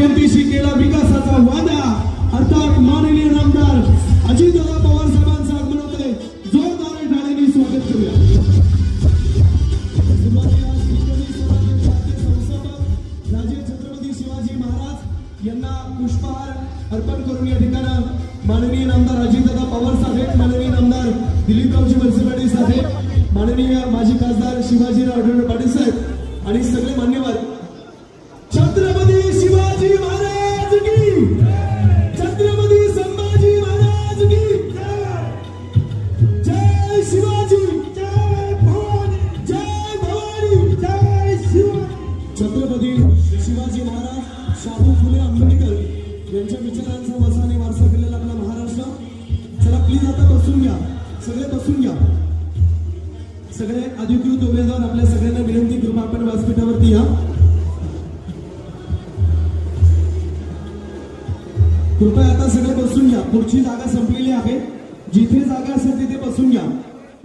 जनतेशी केला विकासाचा वादा. अर्थात माननीय आमदार अजितदादा पवार साहेबांचं आगमन होते जोरदार ठाण्याने स्वागत करूया. राजे छत्रपती शिवाजी महाराज यांना पुष्पहार अर्पण करून या ठिकाणं माननीय आमदार अजितदादा पवार साहेब माननीय आमदार दिलीपरावजी वलसपाटे साहेब माननीय माजी खासदार शिवाजीराव आढळराव पाटील साहेब आणि सगळे मान्य छत्रपती शिवाजी महाराज शाहू फुले आंबेडकर यांच्या विचारांचा वसाने वारसा केलेला आपला महाराष्ट्र. चला प्लीज आता बसून घ्या. सगळे बसून घ्या. सगळे अधिकृत उमेदवार आपल्या सगळ्यांना विनंती करून आपण व्यासपीठावरती या. कृपया आता सगळे बसून घ्या. पुढची जागा संपलेली आहे. जिथे जागा असेल तिथे बसून घ्या.